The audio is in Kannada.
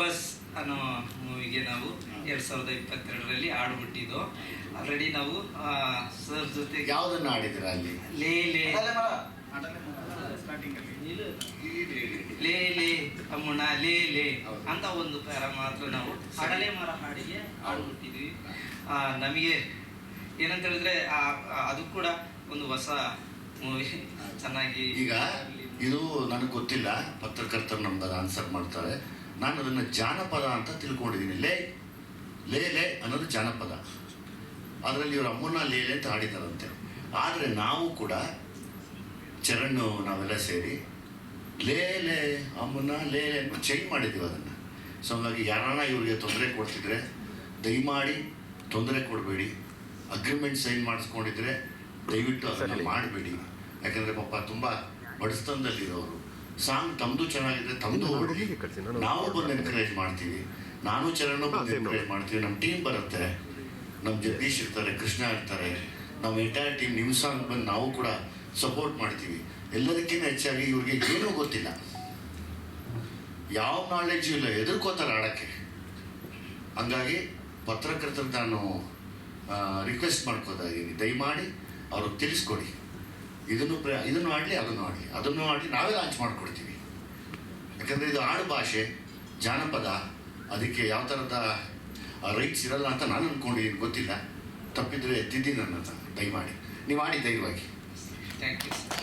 ಗಬ್ಬಸ್ ಅನ್ನೋ ಮೂವಿಗೆ ನಾವು ಎರಡ್ ಸಾವಿರದ ಇಪ್ಪತ್ತೆರಡರಲ್ಲಿ ಹಾಡು ಬಿಟ್ಟಿದ್ದು ಆಲ್ರೆಡಿ ನಾವು ಸರ್ ಜೊತೆ ಯಾವುದನ್ನ ಆಡಿದ್ರ ಅಲ್ಲಿ? ಲೇ ಲೇ. ಲೇ ಲೇ ಅಮ್ಮಣ್ಣ ಲೇ ಲೇ. ಅಂತ ಒಂದು ಪ್ಯಾರ ಮಾತ್ರ ನಾವು ಅಡಲೆ ಮರ ಹಾಡಿಗೆ ಹಾಡು ಬಿಟ್ಟಿದ್ವಿ ಆ, ನಮಗೆ ಏನಂತ ಹೇಳಿದ್ರೆ ಅದು ಕೂಡ ಒಂದು ಹೊಸ ಮೂವಿ ಚೆನ್ನಾಗಿ ಈಗ ಇದು ನನಗೆ ಗೊತ್ತಿಲ್ಲ ಪತ್ರಕರ್ತರು ನಮ್ದು ಆನ್ಸರ್ ಮಾಡ್ತಾರೆ. ನಾನು ಅದನ್ನು ಜಾನಪದ ಅಂತ ತಿಳ್ಕೊಂಡಿದ್ದೀನಿ. ಲೇ ಲೇ ಲೇ ಅನ್ನೋದು ಜಾನಪದ. ಅದರಲ್ಲಿ ಇವರು ಅಮ್ಮನ ಲೇ ಲೇ ಅಂತ ಹಾಡಿದಾರಂತೆ. ಆದರೆ ನಾವು ಕೂಡ ಚರಣ್ ನಾವೆಲ್ಲ ಸೇರಿ ಲೇ ಲೇ ಅಮ್ಮನ ಲೇ ಲೇ ಅಂತ ಚೇಂಜ್ ಮಾಡಿದ್ದೀವಿ ಅದನ್ನು. ಸೊ ಹಂಗಾಗಿ ಯಾರನ್ನ ಇವರಿಗೆ ತೊಂದರೆ ಕೊಡ್ತಿದ್ರೆ ದಯಮಾಡಿ ತೊಂದರೆ ಕೊಡಬೇಡಿ. ಅಗ್ರಿಮೆಂಟ್ ಸೈನ್ ಮಾಡಿಸ್ಕೊಂಡಿದ್ರೆ ದಯವಿಟ್ಟು ಅದನ್ನು ಮಾಡಬೇಡಿ. ಯಾಕಂದರೆ ಪಾಪ ತುಂಬ ಬಡಸ್ತನದಲ್ಲಿರೋರು ಸಾಂಗ್ ತಮ್ಮದು ಚೆನ್ನಾಗಿದೆ ತಮ್ಮದು ನಾವು ಬಂದು ಎನ್ಕರೇಜ್ ಮಾಡ್ತೀವಿ. ನಾನು ಚರಣ ಬಂದು ಎನ್ಕರೇಜ್ ಮಾಡ್ತೀವಿ. ನಮ್ಮ ಟೀಮ್ ಬರುತ್ತೆ. ನಮ್ಮ ಜಗದೀಶ್ ಇರ್ತಾರೆ ಕೃಷ್ಣ ಇರ್ತಾರೆ. ನಮ್ಮ ಎಂಟೈರ್ ಟೀಮ್ ನಿಮ್ಮ ಸಾಂಗ್ ಬಂದು ನಾವು ಕೂಡ ಸಪೋರ್ಟ್ ಮಾಡ್ತೀವಿ. ಎಲ್ಲದಕ್ಕಿಂತ ಹೆಚ್ಚಾಗಿ ಇವ್ರಿಗೆ ಏನೂ ಗೊತ್ತಿಲ್ಲ. ಯಾವ ನಾಲೆಡ್ಜು ಇಲ್ಲ ಎದುರ್ಕೋತಾರೆ ಆಡೋಕ್ಕೆ. ಹಂಗಾಗಿ ಪತ್ರಕರ್ತರು ನಾನು ರಿಕ್ವೆಸ್ಟ್ ಮಾಡ್ಕೋತಾ ಇದ್ದೀನಿ ದಯಮಾಡಿ ಅವ್ರಿಗೆ ತಿಳಿಸ್ಕೊಡಿ. ಇದನ್ನು ಪ್ರ, ಇದನ್ನು ಆಡಲಿ, ಅದನ್ನು ಆಡಲಿ. ಅದನ್ನು ಆಡಲಿ ನಾವೇ ಲಾಂಚ್ ಮಾಡಿಕೊಡ್ತೀವಿ. ಯಾಕಂದರೆ ಇದು ಆಡು ಭಾಷೆ, ಜಾನಪದ, ಅದಕ್ಕೆ ಯಾವ ಥರದ ರೈಟ್ಸ್ ಇರಲ್ಲ ಅಂತ ನಾನು ಅಂದ್ಕೊಂಡಿದ್ದೀನಿ ಗೊತ್ತಿಲ್ಲ. ತಪ್ಪಿದ್ರೆ ತಿದ್ದಿ ನನ್ನ ದಯಮಾಡಿ. ನೀವು ಆಡಿ ದಯವಾಗಿ ಥ್ಯಾಂಕ್ ಯು